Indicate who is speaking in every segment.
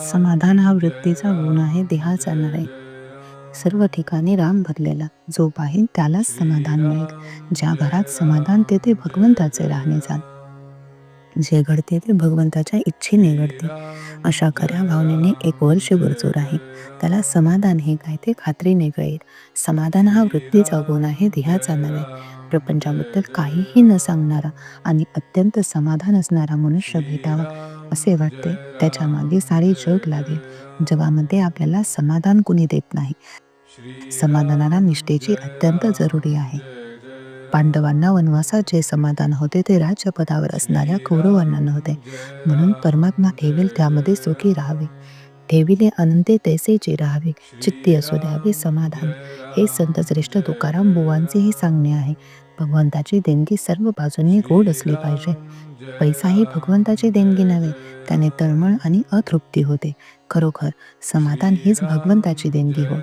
Speaker 1: समाधान हा वृत्तीचा गुण आहे देहाचा नव्हे सर्व ठिकाणी राम भरलेला जो पाहिल त्यालाच समाधान मिळेल. ज्या घरात समाधान तेथे भगवंताचे राहणे जाण जे घडते ते भगवंताच्या इच्छेने घडते. अशा खऱ्या भावनेने एक वर्ष गरजू आहे. त्याला समाधान हे काय ते खात्रीने कळेल. समाधान हा वृत्तीचा गुण आहे देहाचा नव्हे प्रपंचाबद्दल काहीही न सांगणारा आणि अत्यंत समाधान असणारा मनुष्य भेटावा. असे वाटते. त्याच्यामागे सारे जग लागेल. जगामध्ये आपल्याला समाधान कुणी देत नाही. समाधानाला निष्ठेची अत्यंत जरुरी आहे. पांडवांना वनवासात जे समाधान होते ते राज्यपदावर असणाऱ्या कौरवांना नव्हते. म्हणून परमात्मा ठेवेल त्यामध्ये सुखी राहावे. ठेविले अनंते तैसेचे राहावे. चित्ती असू द्यावे समाधान. हे संत श्रेष्ठ तुकाराम बुवांचेही सांगणे आहे. भगवंताची देणगी सर्व बाजूंनी गोड असली पाहिजे. पैसा ही भगवंताची देणगी नव्हे त्याने तळमळ आणि अतृप्ती होते. खरोखर समाधान हीच भगवंताची देणगी हो.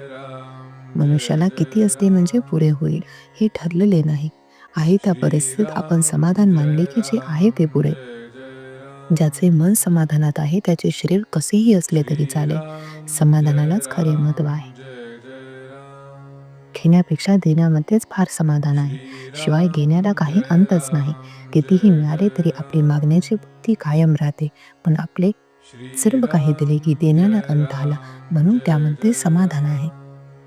Speaker 1: मनुष्याला किती असते म्हणजे पुरे होईल हे ठरलेले नाही. आहे त्या परिस्थितीत आपण समाधान मानले की जे आहे ते पुरे ज्याचे मन समाधानात आहे त्याचे शरीर कसेही असले तरी चालेल. समाधानालाच खरे महत्त्व आहे. घेण्यापेक्षा देण्यामध्येच फार समाधान आहे. शिवाय घेण्याला काही अंतच नाही. कितीही मिळाले तरी आपली मागण्याची बुद्धी कायम राहते. पण आपले सर्व काही दिले की देण्याला अंत आला. म्हणून त्यामध्ये समाधान आहे.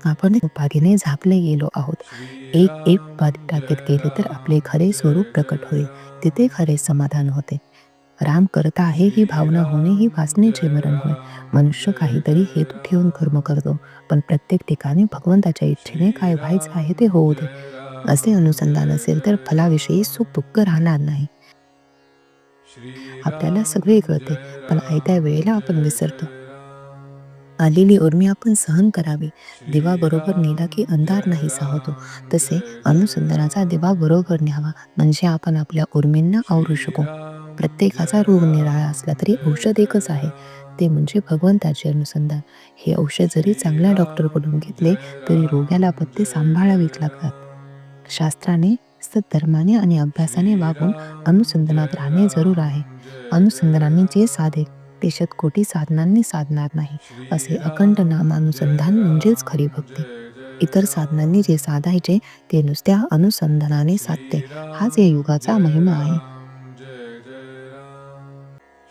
Speaker 1: आपण उपाधीने झापले गेलो आहोत. एक एक उपाधी टाकत गेले तर आपले खरे स्वरूप प्रकट होईल. तिथे खरे समाधान होते. राम करता आहे ही भावना होणे ही वासनेचे मरण होय. मनुष्य काहीतरी हेतू ठेवून कर्म करतो पण प्रत्येक ठिकाणी भगवंताच्या इच्छेने काय व्हायचं आहे ते होऊ दे. असे अनुसंधान असेल तर फलाविषयी सुख दुःख राहणार नाही. आपल्याला सगळे कळते पण आयत्या वेळेला आपण विसरतो. आलेली उर्मी आपण सहन करावी. दिवा बरोबर नेला की अंधार नाहीसा होतो तसे अनुसंधानाचा दिवा बरोबर न्यावा म्हणजे आपण आपल्या उर्मींना आवरू शकू. प्रत्येकाचा रोग निराळा असला तरी औषध एकच आहे. ते म्हणजे भगवंताचे अनुसंधान. हे औषध जरी चांगल्या डॉक्टरकडून घेतले तरी रोग्याला पत्ते सांभाळावीच लागतात. शास्त्राने सद्धर्माने आणि अभ्यासाने वागून अनुसंधानात राहणे जरूर आहे. अनुसंधानाने जे साधे ते शतकोटी साधनांनी साधणार नाही असे अखंड नामानुसंधान म्हणजेच खरी भक्ती. इतर साधनांनी जे साधायचे ते नुसत्या अनुसंधानाने साधते. हाच या युगाचा महिमा आहे.